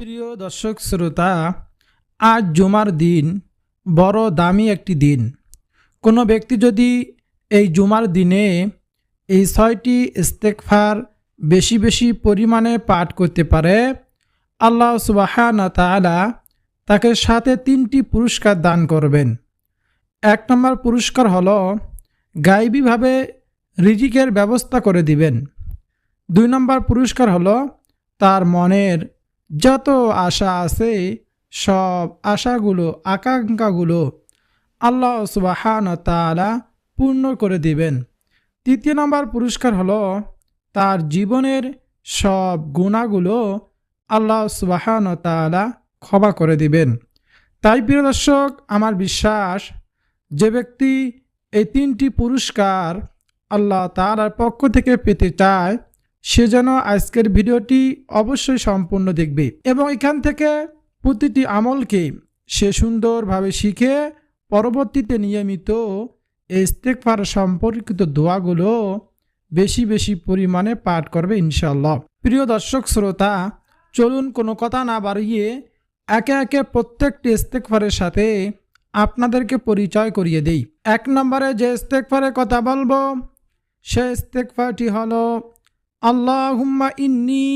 প্রিয় দর্শক শ্রোতা, আজ জুমার দিন, বড় দামি একটি দিন। কোনো ব্যক্তি যদি এই জুমার দিনে এই ছয়টি ইস্তেকফার বেশি বেশি পরিমাণে পাঠ করতে পারে, আল্লাহ সুবাহানা তাআলা তাকে সাথে তিনটি পুরস্কার দান করবেন। এক নম্বর পুরস্কার হল গাইবীভাবে রিজিকের ব্যবস্থা করে দিবেন। দুই নম্বর পুরস্কার হলো তার মনের যত আশা আছে, সব আশাগুলো, আকাঙ্ক্ষাগুলো আল্লাহ সুবাহান তালা পূর্ণ করে দিবেন। তৃতীয় নম্বর পুরস্কার হলো তার জীবনের সব গুণাগুলো আল্লাহ সুবাহান তালা ক্ষমা করে দিবেন। তাই প্রিয় দর্শক, আমার বিশ্বাস যে ব্যক্তি এই তিনটি পুরস্কার আল্লাহ তালার পক্ষ থেকে পেতে চায় সে যেন আজকের ভিডিওটি অবশ্যই সম্পূর্ণ দেখবে এবং এখান থেকে প্রতিটি আমলকে সে সুন্দরভাবে শিখে পরবর্তীতে নিয়মিত এই ইস্তেকফার সম্পর্কিত দোয়াগুলো বেশি বেশি পরিমাণে পাঠ করবে ইনশাল্লাহ প্রিয় দর্শক, শ্রোতা, চলুন কোনো কথা না বাড়িয়ে একে একে প্রত্যেকটি ইস্তেকফারের সাথে আপনাদেরকে পরিচয় করিয়ে দেই। এক নম্বরে যে ইস্তেকফারের কথা বলব, সে ইস্তেকফারটি হলো আল্লাহুম্মা ইন্নি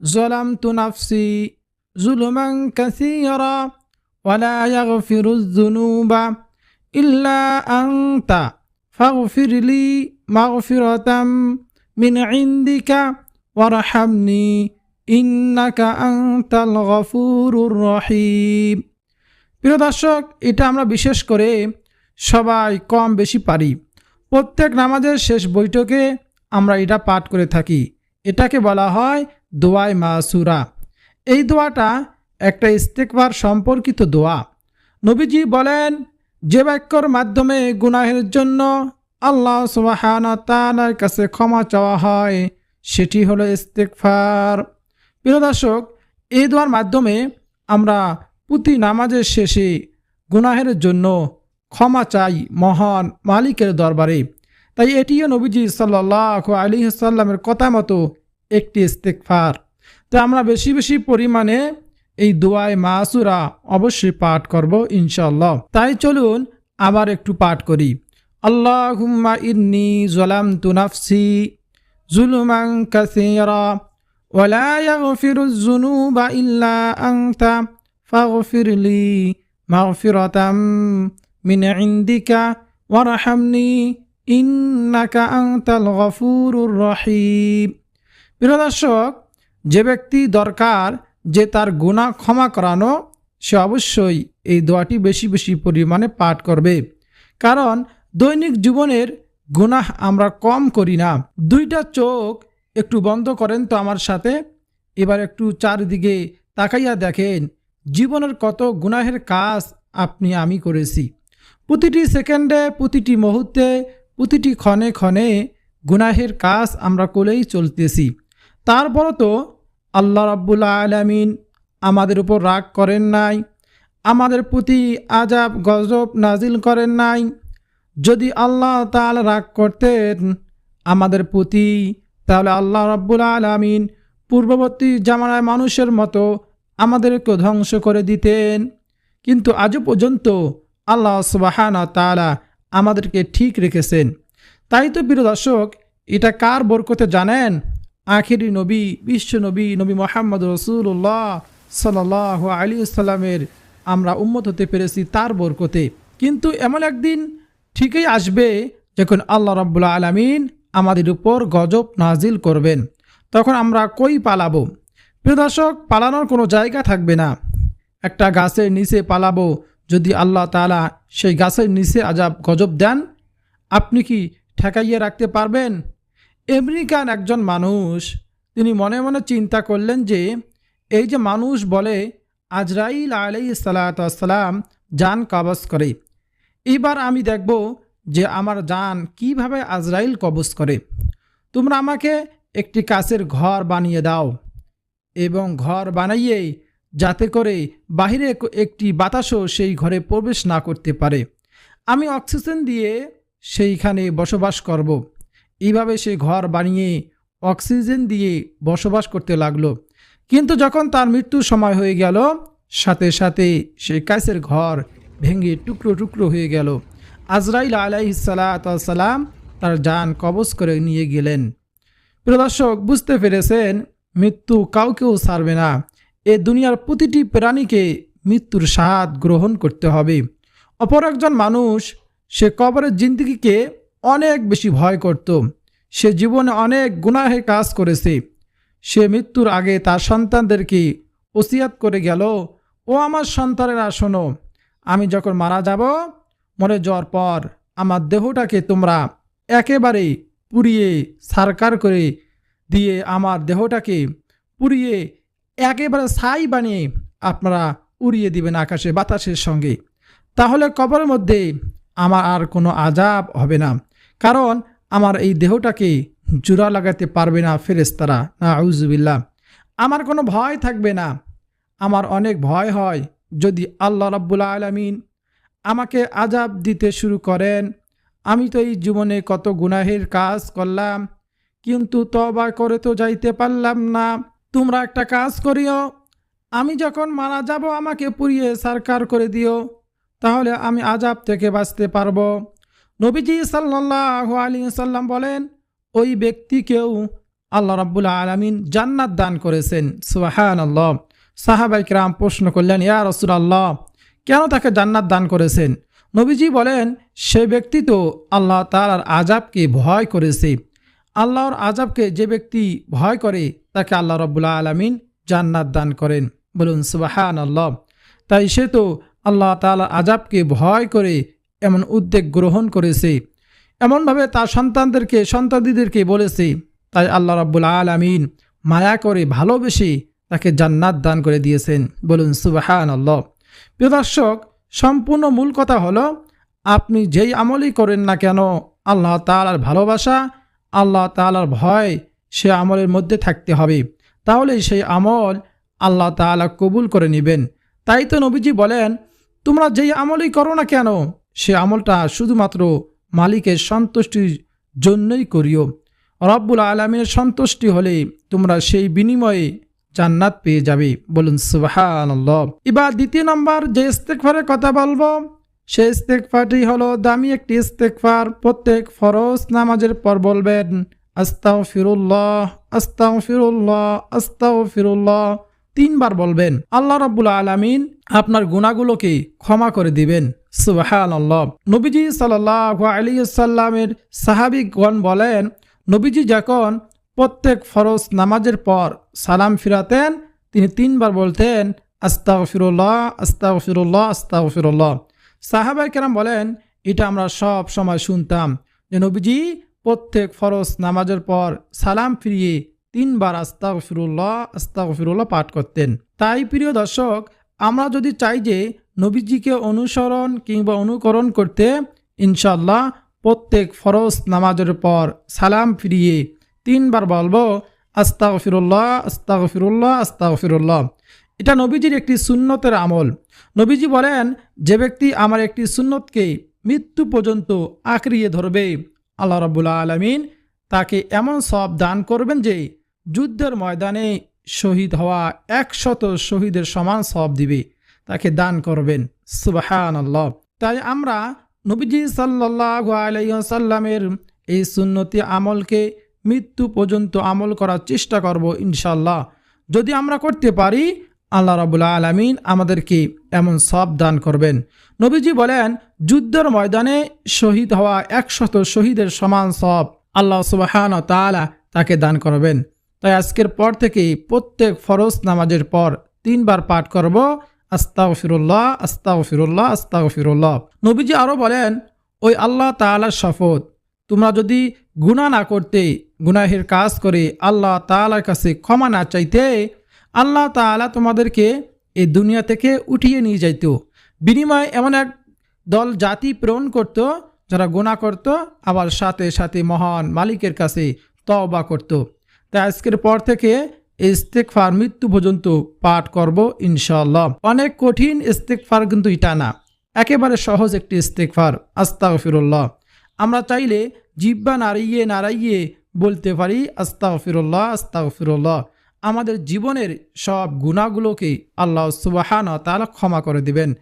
জলামতু নাফসি জুলুমান কাসীরা ওয়ালা ইয়াগফিরুয যুনুবা ইল্লা আনতা ফাগফির লি মাগফিরাতাম মিন ইনদিকা ওয়ারহামনি ইন্নাকা আনতাল গফুরুর রহিম প্রিয় দর্শক, এটা আমরা বিশেষ করে সবাই কম বেশি পারি। প্রত্যেক নামাজের শেষ বৈঠকে আমরা এটা পাঠ করে থাকি। এটাকে বলা হয় দোয়াই মাসুরা। এই দোয়াটা একটা ইস্তেকবার সম্পর্কিত দোয়া। নবীজি বলেন, যে বাক্যর মাধ্যমে গুনাহের জন্য আল্লাহ সুবাহানা তালার কাছে ক্ষমা চাওয়া হয়, সেটি হলো ইস্তেকফার প্রিয় দর্শক, এই দোয়ার মাধ্যমে আমরা প্রতি নামাজের শেষে গুনাহের জন্য ক্ষমা চাই মহান মালিকের দরবারে। তাই এটিও নবীজি সাল্লাহ আলী সাল্লামের কথা মতো একটি ইস্তেকফার তো আমরা বেশি বেশি পরিমাণে এই দোয়ায় মাসুরা অবশ্যই পাঠ করব ইনশাল্লাহ তাই চলুন আবার একটু পাঠ করি আল্লাহ হুম্মা ইন্নি জলাম তুনাফসি জুলুমাং কাসিরা ولا يغفر الذنوب إلا أنت فاغفر لي مغفرة من عندك وارحمني ইন্নাকা দর্শক, যে ব্যক্তি দরকার যে তার গুণা ক্ষমা করানো, সে অবশ্যই এই দোয়াটি বেশি বেশি পরিমাণে পাঠ করবে। কারণ দৈনিক জীবনের গুনাহ আমরা কম করি না। দুইটা চোখ একটু বন্ধ করেন তো আমার সাথে। এবার একটু চারিদিকে তাকাইয়া দেখেন, জীবনের কত গুনাহের কাজ আপনি আমি করেছি। প্রতিটি সেকেন্ডে, প্রতিটি মুহূর্তে প্রতিটি ক্ষণে ক্ষণে গুনাহের কাজ আমরা করেই চলতেছি। তারপরও তো আল্লাহ রাব্বুল্লা আলামিন আমাদের উপর রাগ করেন নাই, আমাদের প্রতি আজাব গজব নাজিল করেন নাই। যদি আল্লাহ তাল রাগ করতেন আমাদের প্রতি, তাহলে আল্লাহ রাব্বুল আলামিন পূর্ববর্তী জামানায় মানুষের মতো আমাদেরকে ধ্বংস করে দিতেন। কিন্তু আজও পর্যন্ত আল্লাহ সুবাহানা তালা আমাদেরকে ঠিক রেখেছেন। তাই তো প্রিয় দর্শক, এটা কার বরকতে জানেন? আখিরি নবী, বিশ্ব নবী নবী মোহাম্মদ রসুল্লাহ সাল্লাহ আলী সাল্লামের আমরা উম্মত হতে পেরেছি তার বরকতে। কিন্তু এমন একদিন ঠিকই আসবে যখন আল্লাহ রব্বুল্লা আলমিন আমাদের উপর গজব নাজিল করবেন। তখন আমরা কই পালাবো? প্রিয় দর্শক, পালানোর কোনো জায়গা থাকবে না। একটা গাছের নিচে পালাবো যদি আল্লাহ তালা সেই গাছের নিচে আজাব, গজব দেন, আপনি কি ঠেকাইয়ে রাখতে পারবেন? আমেরিকান একজন মানুষ, তিনি মনে মনে চিন্তা করলেন যে, এই যে মানুষ বলে, আজরাইল আলাই সালাতাম যান কবজ করে। এবার আমি দেখব যে আমার যান কীভাবে আজরাইল কবজ করে। তোমরা আমাকে একটি কাছের ঘর বানিয়ে দাও এবং ঘর বানাইয়ে যাতে করে বাহিরে একটি বাতাসও সেই ঘরে প্রবেশ না করতে পারে। আমি অক্সিজেন দিয়ে সেইখানে বসবাস করব। এইভাবে সে ঘর বানিয়ে অক্সিজেন দিয়ে বসবাস করতে লাগল। কিন্তু যখন তার মৃত্যুর সময় হয়ে গেল, সাথে সাথে সেই কাছের ঘর ভেঙে টুকরো টুকরো হয়ে গেল। আজরাইল আলাইসালাম তার যান কবজ করে নিয়ে গেলেন। প্রদর্শক বুঝতে পেরেছেন, মৃত্যু কাউকেও ছাড়বে না। এ দুনিয়ার প্রতিটি প্রাণীকে মৃত্যুর স্বাদ গ্রহণ করতে হবে। অপর একজন মানুষ সে কবরের জিন্দগিকে অনেক বেশি ভয় করত। সে জীবনে অনেক গুনাহের কাজ করেছে। সে মৃত্যুর আগে তার সন্তানদেরকে ওসিয়াত করে গেল, ও আমার সন্তানেরা, শোনো, আমি যখন মারা যাব, মরে যাওয়ার পর আমার দেহটাকে তোমরা একেবারে পুড়িয়ে সারকার করে দিয়ে আমার দেহটাকে পুড়িয়ে একেবারে ছাই বানিয়ে আপনারা উড়িয়ে দিবেন আকাশে, বাতাসের সঙ্গে। তাহলে কবরের মধ্যে আমার আর কোনো আজাব হবে না। কারণ আমার এই দেহটাকে জোড়া লাগাতে পারবে না ফেরেস্তারা না আউজুবিল্লা আমার কোনো ভয় থাকবে না। আমার অনেক ভয় হয় যদি আল্লাহ রাব্বুল আলমিন আমাকে আজাব দিতে শুরু করেন। আমি তো এই জীবনে কত গুনাহের কাজ করলাম, কিন্তু তবা করে তো যাইতে পারলাম না। তোমরা একটা কাজ করিও, আমি যখন মারা যাব, আমাকে পুড়িয়ে সারকার করে দিও, তাহলে আমি আজাব থেকে বাঁচতে পারব। নবীজি সাল্লাহ আলী সাল্লাম বলেন, ওই ব্যক্তিকেও আল্লাহ রাব্বুল আলমিন জান্নাত দান করেছেন। সুবাহান আল্লাহ সাহাবাইকরাম প্রশ্ন করলেন, ইয়া রসুল আল্লাহ কেন তাকে জান্নাত দান করেছেন? নবীজি বলেন, সে ব্যক্তি তো আল্লাহ তালার আজাবকে ভয় করেছে। আল্লাহর আজাবকে যে ব্যক্তি ভয় করে, তাকে আল্লাহ রব্বুল্লা আলমিন জান্নাত দান করেন। বলুন সুবাহান আল্লাহ তাই সে তো আল্লাহ তালার আজাবকে ভয় করে এমন উদ্যোগ গ্রহণ করেছে। এমনভাবে তার সন্তানদেরকে সন্তানদিদেরকে বলেছে, তাই আল্লাহ রব্বুল আলমিন মায়া করে ভালোবেসে তাকে জান্নাত দান করে দিয়েছেন। বলুন সুবাহান আল্লাহ প্রিয় দর্শক, সম্পূর্ণ মূল কথা হলো, আপনি যেই আমলই করেন না কেন, আল্লাহ তালার ভালোবাসা আল্লাহ তালার ভয় সে আমলের মধ্যে থাকতে হবে। তাহলে সেই আমল আল্লাহ তালা কবুল করে নেবেন। তাই তো নবীজি বলেন, তোমরা যেই আমলই করো না কেন, সে আমলটা শুধুমাত্র মালিকের সন্তুষ্টির জন্যই করিও। রব্বুল আলমিনের সন্তুষ্টি হলে তোমরা সেই বিনিময়ে জান্নাত পেয়ে যাবে। বলুন সুবাহান এবার দ্বিতীয় নম্বর যে ইস্তেকফারের কথা বলব সে ইস্তেকফারটি হলো দামি একটি ইস্তেকফার প্রত্যেক ফরজ নামাজের পর বলবেন আস্তাও ফিরুল্লাহ আস্তাও ফিরুল্লাহ আস্তাও ফিরুল্লাহ তিনবার বলবেন, আল্লাহ রাব্বুল আলামিন আপনার গুণাগুলোকে ক্ষমা করে দিবেন। সুবাহান নবীজি সাল্লাহ আলী সাল্লামের সাহাবিকগণ বলেন, নবীজি যখন প্রত্যেক ফরজ নামাজের পর সালাম ফিরাতেন, তিনি তিনবার বলতেন আস্তাও ফিরুল্লাহ আস্তাও ফিরুল্লাহ আস্তাও ফিরুল্লাহ সাহাবাই কেরাম বলেন, এটা আমরা সব সময় শুনতাম যে নবীজি প্রত্যেক ফরজ নামাজের পর সালাম ফিরিয়ে তিনবার আস্তাও ফিরুল্লাহ আস্তাও ফিরুল্লাহ পাঠ করতেন। তাই প্রিয় দর্শক, আমরা যদি চাই যে নবীজিকে অনুসরণ কিংবা অনুকরণ করতে ইনশাল্লাহ প্রত্যেক ফরজ নামাজের পর সালাম ফিরিয়ে তিনবার বলব আস্তাগ ফিরুল্লাহ আস্তাগ ফিরুল্লাহ আস্তাগ ফিরুল্লাহ এটা নবীজির একটি সুন্নতের আমল। নবীজি বলেন, যে ব্যক্তি আমার একটি সুন্নতকে মৃত্যু পর্যন্ত আঁকড়িয়ে ধরবে, আল্লাহ রবুল্লা আলমিন তাকে এমন সব দান করবেন যে যুদ্ধের ময়দানে শহীদ হওয়া একশত শহীদের সমান সব দিবে, তাকে দান করবেন। সুবাহান আল্লাহ তাই আমরা নবীজি সাল্লাহ আলাইসাল্লামের এই সুন্নতি আমলকে মৃত্যু পর্যন্ত আমল করার চেষ্টা করব ইনশাল্লাহ যদি আমরা করতে পারি আল্লাহ রাবুল্লাহ আলমিন আমাদেরকে এমন সব দান করবেন। নবীজি বলেন, যুদ্ধের ময়দানে শহীদ হওয়া একশত শহীদের সমান সব আল্লাহ সুবাহান তালা তাকে দান করবেন। তাই আজকের পর থেকে প্রত্যেক ফরজ নামাজের পর তিনবার পাঠ করব আস্তাও ফিরুল্লাহ আস্তাও ফিরুল্লাহ আস্তাও ফিরুল্লাহ নবীজি আরও বলেন, ওই আল্লাহ তালার শপথ, তোমরা যদি গুণা না করতে, গুনাহের কাজ করে আল্লাহ তালার কাছে ক্ষমা না চাইতে আল্লাহ তালা তোমাদেরকে এই দুনিয়া থেকে উঠিয়ে নিয়ে যাইত। বিনিময়ে এমন এক দল জাতি প্রেরণ করত, যারা গোনা করত, আবার সাথে সাথে মহান মালিকের কাছে তওবা করত। তাই আজকের পর থেকে ইস্তেকফার মৃত্যু পর্যন্ত পাঠ করব ইনশাল্লাহ অনেক কঠিন ইস্তেকফার কিন্তু এটা না একেবারে সহজ একটি ইস্তেকফার আস্তাগ ফিরুল্লাহ আমরা চাইলে জিব্বা নাড়িয়ে নাড়াইয়ে বলতে পারি আস্তাগ ফিরুল্লাহ আস্তাগ ফিরুল্লাহ আমাদের জীবনের সব গুণাগুলোকে আল্লাহ সুবাহান তালা ক্ষমা করে দিবেন।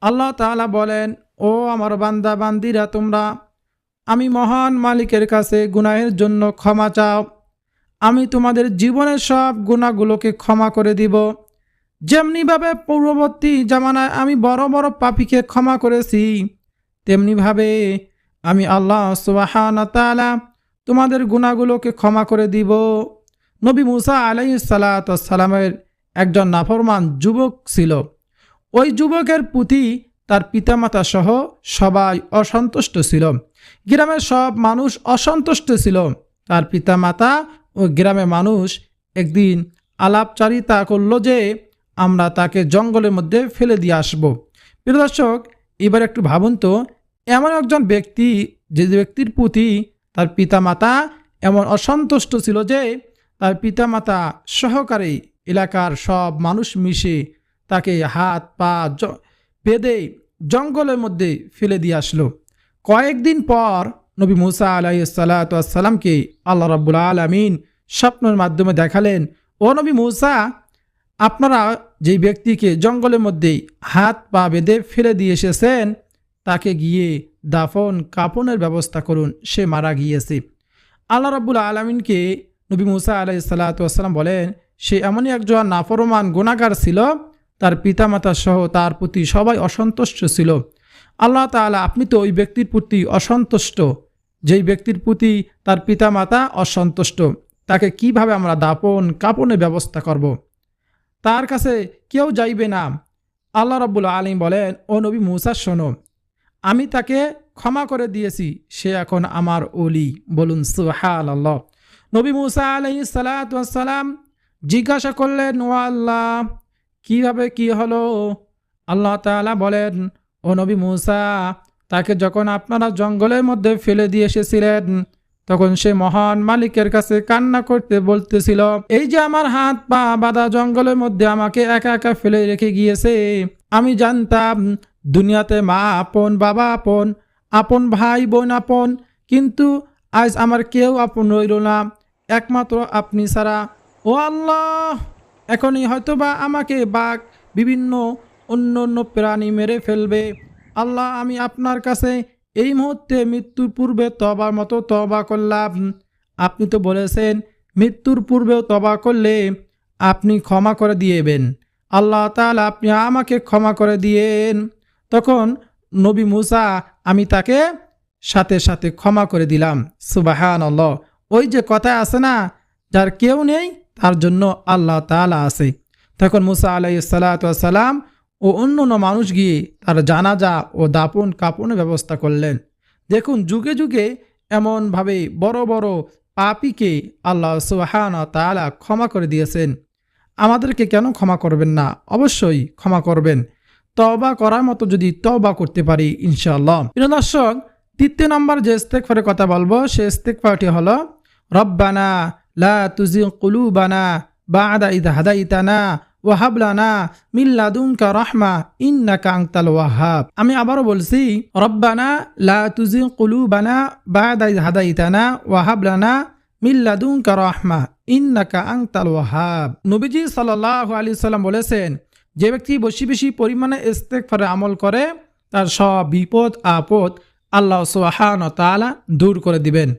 আল্লাহ তালা বলেন, ও আমার বান্দা, বান্দিরা, তোমরা আমি মহান মালিকের কাছে গুনাহের জন্য ক্ষমা চাও। আমি তোমাদের জীবনের সব গুণাগুলোকে ক্ষমা করে দিব। যেমনিভাবে পূর্ববর্তী জামানায় আমি বড় বড় পাপিকে ক্ষমা করেছি, তেমনিভাবে আমি আল্লাহ সুবাহান তালা তোমাদের গুণাগুলোকে ক্ষমা করে দিব। নবী মুসা আলাই সালাতামের একজন নাফরমান যুবক ছিল। ওই যুবকের প্রতি তার পিতামাতা সহ সবাই অসন্তুষ্ট ছিল। গ্রামের সব মানুষ অসন্তুষ্ট ছিল। তার পিতামাতা ও গ্রামের মানুষ একদিন আলাপচারিতা করল যে, আমরা তাকে জঙ্গলের মধ্যে ফেলে দিয়ে আসব। প্রিয় দর্শক, এবার একটু ভাবুন তো, এমন একজন ব্যক্তি, যে ব্যক্তির প্রতি তার পিতামাতা এমন অসন্তুষ্ট ছিল যে তার পিতামাতা সহকারে এলাকার সব মানুষ মিশে তাকে হাত পা বেঁধে জঙ্গলের মধ্যে ফেলে দিয়ে আসলো। কয়েকদিন পর নবী মুসা আলাই সাল্লাতামকে আল্লাহ রাব্বুল আলমিন স্বপ্নের মাধ্যমে দেখালেন, ও নবী মুসা, আপনারা যেই ব্যক্তিকে জঙ্গলের মধ্যে হাত পা বেঁধে ফেলে দিয়ে এসেছেন, তাকে গিয়ে দাফন কাপনের ব্যবস্থা করুন, সে মারা গিয়েছে। আল্লাহ রাব্বুল আলমিনকে নবী মুসা আলাই সাল্লাতাম বলেন, সে এমনই একজন নাফরমান গুণাগার ছিল, তার পিতামাতা সহ তার প্রতি সবাই অসন্তুষ্ট ছিল। আল্লাহ তাআলা, আপনি তো ওই ব্যক্তির প্রতি অসন্তুষ্ট, যেই ব্যক্তির প্রতি তার পিতামাতা অসন্তুষ্ট, তাকে কীভাবে আমরা দাপন কাপনের ব্যবস্থা করব। তার কাছে কেউ যাইবে না। আল্লাহ রব্বুল আলিম বলেন, ও নবী মুসা, শোনো, আমি তাকে ক্ষমা করে দিয়েছি, সে এখন আমার অলি বলুন সুহাল আল্লাহ নবী মুসা আলাই সালাম জিজ্ঞাসা করলেন, ও আল্লাহ, কীভাবে কি হলো? আল্লাহ তাআলা বলেন, ও নবী মুসা, তাকে যখন আপনারা জঙ্গলের মধ্যে ফেলে দিয়ে এসেছিলেন, তখন সে মহান মালিকের কাছে কান্না করতে বলতেছিল, এই যে আমার হাত পা বাঁধা জঙ্গলের মধ্যে আমাকে একা একা ফেলে রেখে গিয়েছে, আমি জানতাম দুনিয়াতে মা আপন, বাবা আপন আপন ভাই, বোন আপন, কিন্তু আজ আমার কেউ আপন রইল না। একমাত্র আপনি ছাড়া। ও আল্লাহ, এখনই হয়তোবা আমাকে বাঘ, বিভিন্ন অন্য অন্য প্রাণী মেরে ফেলবে। আল্লাহ, আমি আপনার কাছে এই মুহূর্তে মৃত্যুর পূর্বে তবার মতো তবা করলাম। আপনি তো বলেছেন, মৃত্যুর পূর্বেও তবা করলে আপনি ক্ষমা করে দিয়েবেন আল্লাহ তাআলা আপনি আমাকে ক্ষমা করে দিয়েন। তখন নবী মুসা, আমি তাকে সাথে সাথে ক্ষমা করে দিলাম। সুবাহান আল্লাহ ওই যে কথা আছে না, যার কেউ নেই, তার জন্য আল্লাহ তাআলা আছে। তখন মুসা আলাই সালাম ও অন্য অন্য মানুষ গিয়ে তার জানাজা ও দাপন কাপনের ব্যবস্থা করলেন। দেখুন, যুগে যুগে এমনভাবে বড় বড় পাপিকে আল্লাহ সুহান তাআলা ক্ষমা করে দিয়েছেন। আমাদেরকে কেন ক্ষমা করবেন না? অবশ্যই ক্ষমা করবেন। তবা করার মতো যদি তবা করতে পারি, ইনশাআল্লাহ। প্রিয় দর্শক, তৃতীয় নম্বর যে ইস্তেকফারের কথা বলব, সে ইস্তেকফারটি হলো রব্বানা, লা তুজি কুলুবানা, বাদা ইদ হাদাইতানা ওয়াহাবলানা মিল্লাদুনকা রহমা, ইন্নাকা আংতাল ওয়াহাব। আমি আবারও বলছি, রব্বানা, লা তুজি কুলুবানা, বাদা ইদ হাদাইতানা ওয়াহাবলানা মিল্লাদুনকা রহমা, ইন্নাকা আংতাল ওয়াহাব। নবীজি সাল্লাল্লাহু আলাইহি সাল্লাম বলেছেন, যে ব্যক্তি বেশি বেশি পরিমাণে ইস্তেকফারে আমল করে, তার সব বিপদ, আপদ আল্লাহ সুবহান তাআলা দূর করে দিবেন।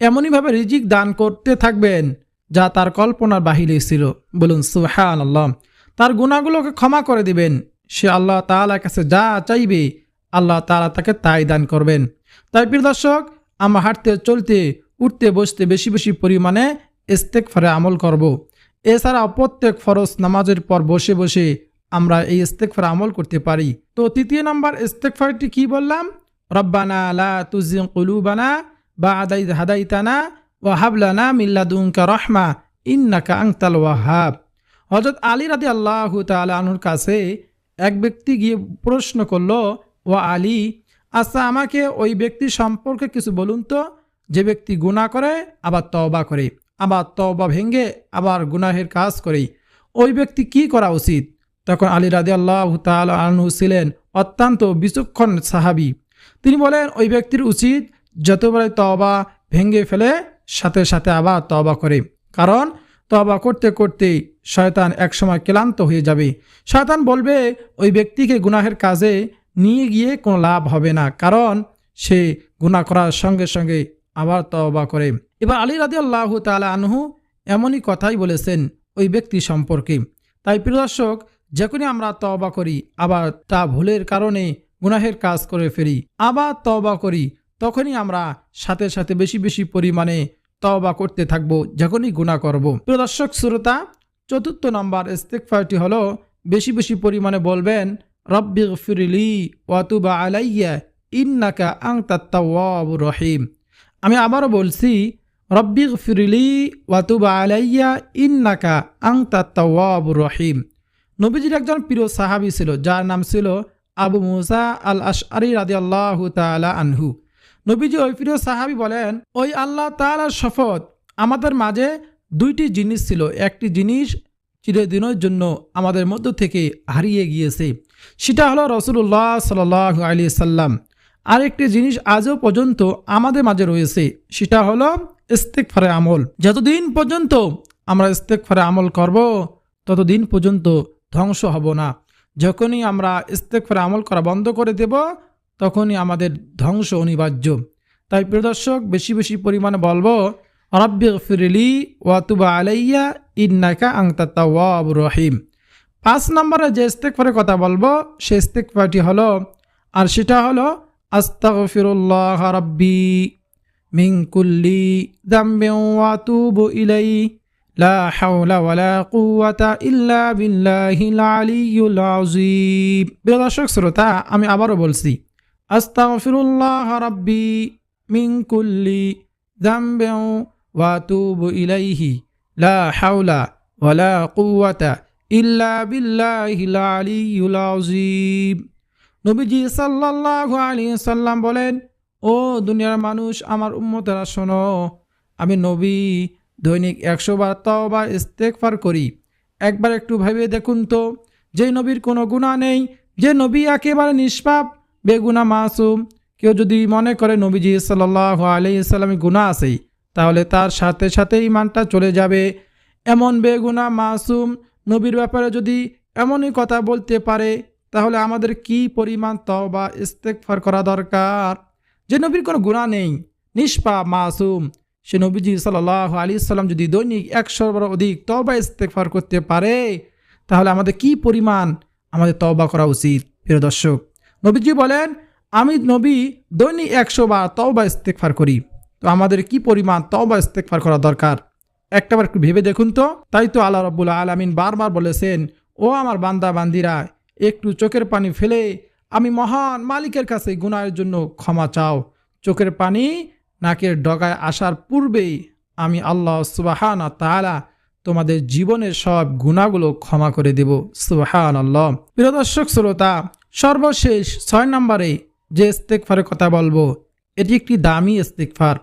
এমনইভাবে রিজিক দান করতে থাকবেন যা তার কল্পনার বাহিরে ছিল। বলুন সুহান আল্লাহ তার গুণাগুলোকে ক্ষমা করে দিবেন। সে আল্লাহ তাআলার কাছে যা চাইবে, আল্লাহ তালা তাকে তাই দান করবেন। তাই প্রিয় দর্শক, আমরা হাঁটতে, চলতে, উঠতে, বসতে বেশি বেশি পরিমাণে ইস্তেকফারে আমল করব। এছাড়া প্রত্যেক ফরজ নামাজের পর বসে বসে আমরা এই ইস্তেকফারে আমল করতে পারি। তো তৃতীয় নম্বর ইস্তেকফারটি কি বললাম? রব্বানা লা তুজিং কুলুবানা বা হাদাইতানা ও হাবলানা মিল্লাদুনকা রহমা ইন্নাকা আংতাল ওয়াহাব। হজরত আলী রাদি আল্লাহ তালুর কাছে এক ব্যক্তি গিয়ে প্রশ্ন করল ও আলী আচ্ছা আমাকে ওই ব্যক্তি সম্পর্কে কিছু বলুন তো। যে ব্যক্তি গুনাহ করে, আবার তওবা করে। আবার তওবা ভেঙ্গে আবার গুনাহের কাজ করে। ওই ব্যক্তি কি করা উচিত? তখন আলী রাদি আল্লাহ তালু ছিলেন অত্যন্ত বিচক্ষণ সাহাবি। তিনি বলেন, ওই ব্যক্তির উচিত যতবারই তওবা ভেঙে ফেলে, সাথে সাথে আবার তওবা করে। কারণ তবা করতে করতে শয়তান একসময় ক্লান্ত হয়ে যাবে। শয়তান বলবে, ওই ব্যক্তিকে গুনাহের কাজে নিয়ে গিয়ে কোনো লাভ হবে না। কারণ সে গুনাহ করার সঙ্গে সঙ্গে আবার তওবা করে। এবার আলী রাদি আল্লাহ তালা আনহু এমনই কথাই বলেছেন ওই ব্যক্তি সম্পর্কে। তাই প্রিয় দর্শক, যখনই আমরা তওবা করি, আবার তা ভুলের কারণে গুনাহের কাজ করে ফেরি আবার তওবা করি তখনই আমরা সাথে সাথে বেশি বেশি পরিমাণে তওবা করতে থাকব, যখনই গুনাহ করব। প্রিয় দর্শক শ্রোতা চতুর্থ নম্বর ইস্তেকফারটি হলো, বেশি বেশি পরিমাণে বলবেন রব্বি ফিরিলি ওয়াতুবা আলাইয়া, ইন্নাকা আং তাত্তাওয়াবুর রহিম। আমি আবারও বলছি রব্বি ফিরিলি ওয়াতুবা আলাইয়া, ইন্নাকা আং তাত্তাওয়াবুর রহিম। নবীজির একজন প্রিয় সাহাবি ছিল, যার নাম ছিল আবু মুসা আল আশআরি রাদি আল্লাহ তালা আনহু। নবীজি ওই প্রিয় সাহাবি বলেন, ওই আল্লাহ তালার শপথ আমাদের মাঝে দুইটি জিনিস ছিল। একটি জিনিস চিরদিনের জন্য আমাদের মধ্য থেকে হারিয়ে গিয়েছে, সেটা হলো রসুল্লাহ সাল আলী সাল্লাম। আরেকটি জিনিস আজও পর্যন্ত আমাদের মাঝে রয়েছে, সেটা হলো ইস্তেকফারে আমল। যতদিন পর্যন্ত আমরা ইস্তেকফারে আমল করব, ততদিন পর্যন্ত ধ্বংস হব না। যখনই আমরা ইস্তেকফারে আমল করা বন্ধ করে দেব তখনই আমাদের ধ্বংস অনিবার্য। তাই প্রিয় দর্শক, বেশি বেশি পরিমাণে বলব, রব্বি ফিরিলি ওয়াতুবা আলাইয়া ইন্নাকা আংতাত্তাওয়াব রহিম। পাঁচ নম্বরে যে ইস্তেকফারের কথা বলব সে ইস্তেকফারটি হলো, আর সেটা হলো, আস্তাগফিরুল্লাহ রাব্বি মিন কুল্লি দাম্বিন ওয়া আতুবু ইলাই লা হাওলা ওয়ালা কুওয়াতা ইল্লা বিল্লাহিল আলিয়্যুল আযীম। প্রিয় দর্শক, শ্রোতা, আমি আবারও বলছি আস্তাগফিরুল্লাহ রাব্বি মিন কুল্লি দাম্বিন ওয়া আতুবু ইলাইহি, লা হাওলা ওয়ালা কুওয়াতা ইল্লা বিল্লাহিল আলিয়্যুল আযীম। নবীজি সাল্লাল্লাহু আলাইহি সাল্লাম বলেন, ও দুনিয়ার মানুষ, আমার উম্মতেরা শোনো, আমি নবী, দৈনিক একশো বার তওবা ইস্তেকফার করি। একবার একটু ভেবে দেখুন তো, যে নবীর কোনো গুণা নেই, যে নবী একেবারে নিষ্পাপ বেগুনা মাসুম। কেউ যদি মনে করে নবীজি সাল্লাহ আলাইসাল্লামে গুণা আছে, তাহলে তার সাথে সাথে ইমানটা চলে যাবে। এমন বেগুনা মাসুম নবীর ব্যাপারে যদি এমনই কথা বলতে পারে, তাহলে আমাদের কি পরিমাণ তওবা ইস্তেকফার করা দরকার? যে নবীর কোনো গুণা নেই, নিষ্পাপ মাসুম। সে নবীজি সাল্লাহ আলী সাল্লাম যদি দৈনিক একশোর বড় অধিক তবা ইস্তেকফার করতে পারে, তাহলে আমাদের কি পরিমাণ আমাদের তবা করা উচিত? প্রিয় দর্শক নবীজি বলেন, আমি নবী দৈনিক একশো বার তবা ইস্তেকফার করি। তো আমাদের কি পরিমাণ তবা ইস্তেকফার করা দরকার? একটাবার একটু ভেবে দেখুন তো। তাই তো আল্লাহ রব্বুল আলমিন বারবার বলেছেন, ও আমার বান্দা, বান্দিরা, একটু চোখের পানি ফেলে, আমি মহান মালিকের কাছে গুনাহের জন্য ক্ষমা চাও। চোখের পানি নাকের ডগায় আসার পূর্বেই আমি আল্লাহ সুবাহানা তালা তোমাদের জীবনের সব গুণাগুলো ক্ষমা করে দেব। সুবাহান আল্লাহ প্রিয় দর্শক, শ্রোতা সর্বশেষ ছয় নম্বরে যে ইস্তেকফারের কথা বলব, এটি একটি দামি ইস্তেকফার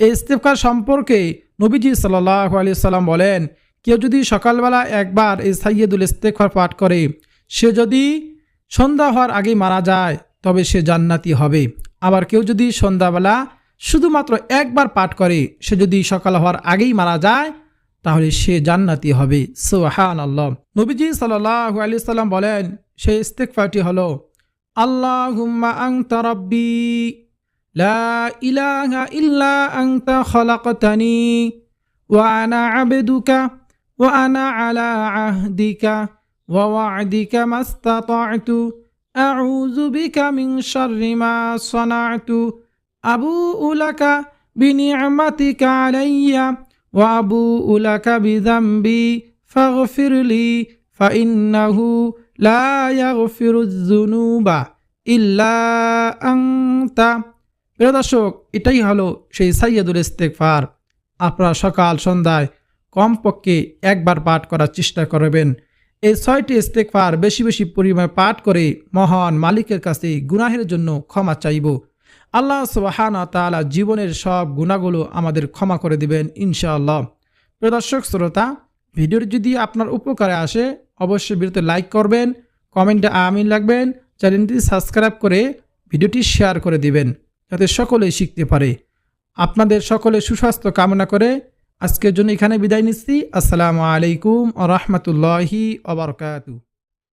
এই ইস্তেকফার সম্পর্কে নবীজি সাল্লাহ আলি সাল্লাম বলেন, কেউ যদি সকালবেলা একবার এই সাইয়েদুল ইস্তেকফার পাঠ করে, সে যদি সন্ধ্যা হওয়ার আগেই মারা যায়, তবে সে জান্নাতি হবে। আবার কেউ যদি সন্ধ্যাবেলা শুধুমাত্র একবার পাঠ করে, সে যদি সকাল হওয়ার আগেই মারা যায় তাহলে সে জান্নাতি হবে। সোহান আল্লাহ নবীজি সাল্লাহ আলি সাল্লাম বলেন সেই ইস্তেকফাটি হল আল্লাহ হুম্মা আং তারব্বি লা ইলাহা ইল্লা আংতা খলাকতানি, ওয়া আনা আবেদুকা, ওয়া আনা আলা আহদিকা, ওয়া ওয়াদিকা মাস্তাতাতু, আউযু বিকা মিন শাররি মা আবু উলাকা বিনিআমাতিকা ওয়াবু উলাকা বিদাম্বি ফাগফিরলি ফাইন্নাহু লা ইয়াগফিরুজ-যুনুবা ইল্লা আনতা। প্রিয় দর্শক, এটাই হলো সেই সাইয়াদুল ইস্তেকফার আপনারা সকাল সন্ধ্যায় কমপক্ষে একবার পাঠ করার চেষ্টা করবেন। এই ছয়টি ইস্তেকফার বেশি বেশি পরিমাণে পাঠ করে মহান মালিকের কাছে গুনাহের জন্য ক্ষমা চাইব। আল্লাহ সুবাহানা তালা জীবনের সব গুণাগুলো আমাদের ক্ষমা করে দিবেন ইনশাআল্লাহ। প্রদর্শক শ্রোতা ভিডিওর যদি আপনার উপকারে আসে, অবশ্যই ভিডিওতে লাইক করবেন, কমেন্টে আমিন লাগবেন চ্যানেলটি সাবস্ক্রাইব করে ভিডিওটি শেয়ার করে দিবেন, যাতে সকলেই শিখতে পারে। আপনাদের সকলে সুস্বাস্থ্য কামনা করে আজকের জন্য এখানে বিদায় নিচ্ছি। আসসালামু আলাইকুম আ রহমতুল্লাহি ওবরকাতু